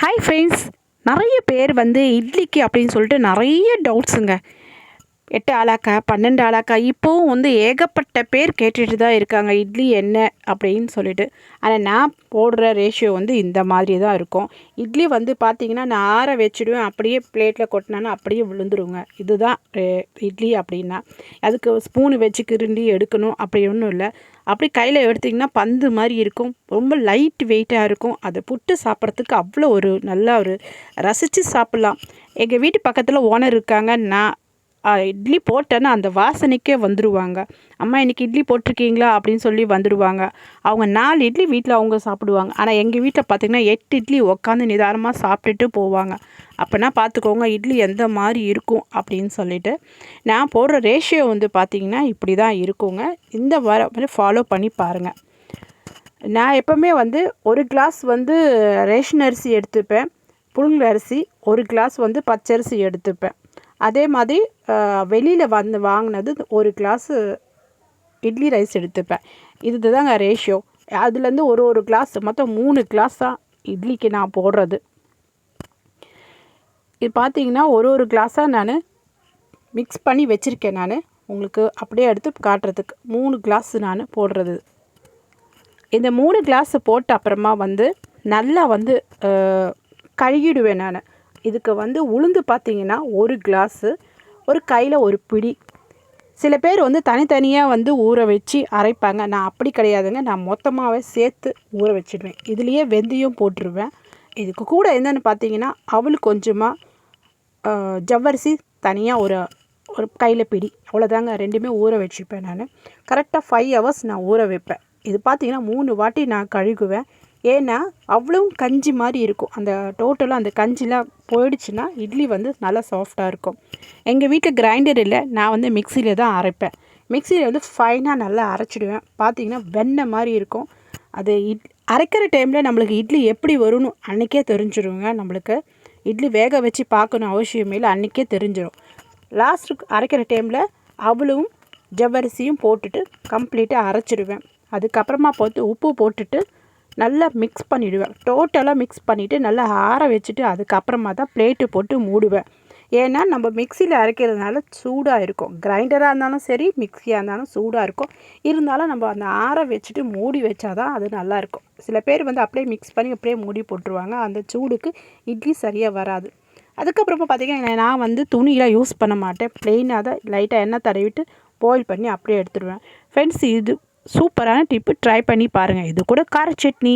Hi friends நிறைய பேர் வந்து இட்லிக்கு அப்படின்னு சொல்லிட்டு நிறைய டவுட்ஸுங்க எட்டு ஆளாக்கா பன்னெண்டு ஆளாக்கா இப்போவும் வந்து ஏகப்பட்ட பேர் கேட்டுட்டு தான் இருக்காங்க. இட்லி என்ன அப்படின்னு சொல்லிட்டு. ஆனால் நான் போடுற ரேஷியோ வந்து இந்த மாதிரி தான் இருக்கும். இட்லி வந்து பார்த்திங்கன்னா நான் ஆற வச்சுடுவேன். அப்படியே பிளேட்டில் கொட்டினாலும் அப்படியே விழுந்துருங்க. இதுதான் இட்லி அப்படின்னா. அதுக்கு ஸ்பூனு வச்சு கிருண்டி எடுக்கணும். அப்படி ஒன்றும் இல்லை. அப்படி கையில் எடுத்திங்கன்னா பந்து மாதிரி இருக்கும். ரொம்ப லைட் வெயிட்டாக இருக்கும். அதை புட்டு சாப்பிட்றதுக்கு அவ்வளோ ஒரு நல்லா ஒரு ரசித்து சாப்பிட்லாம். எங்கள் வீட்டு பக்கத்தில் ஓனர் இருக்காங்க. நான் இட்லி போட்டேன்னா அந்த வாசனைக்கே வந்துடுவாங்க அம்மா இன்றைக்கி இட்லி போட்டிருக்கீங்களா? அப்படின்னு சொல்லி வந்துடுவாங்க அவங்க நாலு இட்லி வீட்டில் அவங்க சாப்பிடுவாங்க. ஆனால் எங்கள் வீட்டில் பார்த்திங்கன்னா எட்டு இட்லி உட்காந்து நிதானமாக சாப்பிட்டுட்டு போவாங்க. அப்போனா பார்த்துக்கோங்க இட்லி எந்த மாதிரி இருக்கும் அப்படின்னு சொல்லிட்டு. நான் போடுற ரேஷியோ வந்து பார்த்திங்கன்னா இப்படி தான் இருக்குங்க. இந்த வர ஃபாலோ பண்ணி பாருங்கள் நான் எப்போவுமே வந்து ஒரு கிளாஸ் வந்து ரேஷன் அரிசி எடுத்துப்பேன். புழுங்கல் அரிசி ஒரு கிளாஸ் வந்து பச்சரிசி எடுத்துப்பேன். அதே மாதிரி வெளியில் வந்து வாங்கினது ஒரு கிளாஸு இட்லி ரைஸ் எடுத்துப்பேன். இது தாங்க ரேஷியோ அதுலேருந்து ஒரு ஒரு கிளாஸ் மொத்தம் மூணு கிளாஸ் தான் இட்லிக்கு நான் போடுறது. இது பார்த்தீங்கன்னா ஒரு ஒரு கிளாஸாக நான் மிக்ஸ் பண்ணி வச்சுருக்கேன் நான். உங்களுக்கு அப்படியே எடுத்து காட்டுறதுக்கு மூணு கிளாஸ் நான் போடுறது. இந்த மூணு கிளாஸ் போட்ட அப்புறமா வந்து நல்லா வந்து கழுகிடுவேன் நான். இதுக்கு வந்து உளுந்து பார்த்திங்கன்னா ஒரு கிளாஸு ஒரு கையில் ஒரு பிடி. சில பேர் வந்து தனித்தனியாக வந்து ஊற வச்சு அரைப்பாங்க. நான் அப்படி கிடையாதுங்க. நான் மொத்தமாகவே சேர்த்து ஊற வச்சுடுவேன். இதுலேயே வெந்தயம் போட்டுருவேன். இதுக்கு கூட என்னென்னு பார்த்தீங்கன்னா அவள் கொஞ்சமாக ஜவ்வரிசி தனியாக ஒரு ஒரு கையில் பிடி. அவ்வளோதாங்க ரெண்டுமே ஊற வச்சுப்பேன் நான். கரெக்டாக ஃபைவ் ஹவர்ஸ் நான் ஊற வைப்பேன். இது பார்த்திங்கன்னா மூணு வாட்டி நான் கழுகுவேன். ஏன்னா அவ்வளவும் கஞ்சி மாதிரி இருக்கும். அந்த டோட்டலாக அந்த கஞ்சிலாம் போயிடுச்சுன்னா இட்லி வந்து நல்லா சாஃப்டாக இருக்கும். எங்கள் வீட்டில் கிரைண்டர் இல்லை நான் வந்து மிக்சியில் தான் அரைப்பேன். மிக்சியில் வந்து ஃபைனாக நல்லா அரைச்சிடுவேன். பார்த்திங்கன்னா வெண்ணெய் மாதிரி இருக்கும். அது இட் அரைக்கிற டைமில் நம்மளுக்கு இட்லி எப்படி வரும்னு அன்றைக்கே தெரிஞ்சிடுங்க நம்மளுக்கு இட்லி வேக வச்சு பார்க்கணும் அவசியமே இல்லை அன்றைக்கே தெரிஞ்சிடும் லாஸ்ட்டுக்கு அரைக்கிற டைமில் அவ்வளவும் ஜவ்வரிசியும் போட்டுட்டு கம்ப்ளீட்டாக அரைச்சிடுவேன். அதுக்கப்புறமா பார்த்து உப்பு போட்டுட்டு நல்லா மிக்ஸ் பண்ணிவிடுவேன் டோட்டலாக மிக்ஸ் பண்ணிவிட்டு நல்லா ஆற வச்சுட்டு அதுக்கப்புறமா தான் பிளேட்டு போட்டு மூடுவேன். ஏன்னா நம்ம மிக்சியில் அரைக்கிறதுனால சூடாக இருக்கும். கிரைண்டராக இருந்தாலும் சரி மிக்சியாக இருந்தாலும் சூடாக இருக்கும். இருந்தாலும் நம்ம அந்த ஆற வச்சுட்டு மூடி வச்சா தான் அது நல்லாயிருக்கும் சில பேர் வந்து அப்படியே மிக்ஸ் பண்ணி அப்படியே மூடி போட்டுருவாங்க. அந்த சூடுக்கு இட்லி சரியாக வராது. அதுக்கப்புறமா பார்த்திங்கன்னா நான் வந்து துணியெலாம் யூஸ் பண்ண மாட்டேன். ப்ளெயினாக தான் லைட்டாக எண்ணெய் தடவிட்டு பாயில் பண்ணி அப்படியே எடுத்துடுவேன் ஃப்ரெண்ட்ஸ் இது சூப்பரான டிப்பு ட்ரை பண்ணி பாருங்கள் இது கூட கார சட்னி.